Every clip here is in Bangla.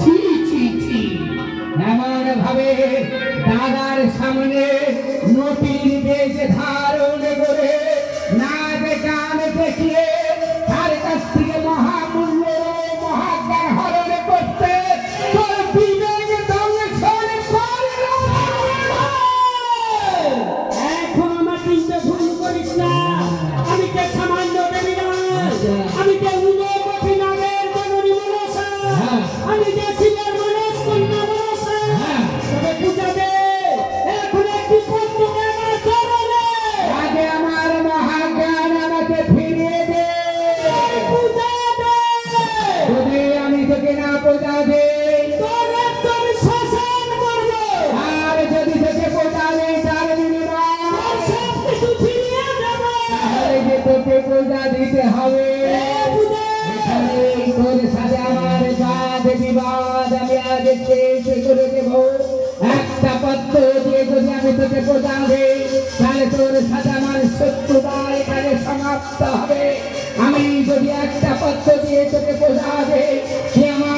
ছি ছি ছি। এমন ভাবে দাদার সামনে নতুন বেশ ধার দিতে হবে। আমি দিয়ে যদি আমি তোকে প্রদান দেই তোর সাথে আমার শত্রুতা এখানে সমাপ্ত হবে। আমি যদি একটা পত্র দিয়ে তোকে প্রদান দেই সে আমার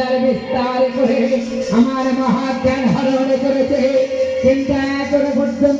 বাজার বিস্তার করে আমার মহাজ্ঞান হরণ করেছে চিন্তা করে পর্যন্ত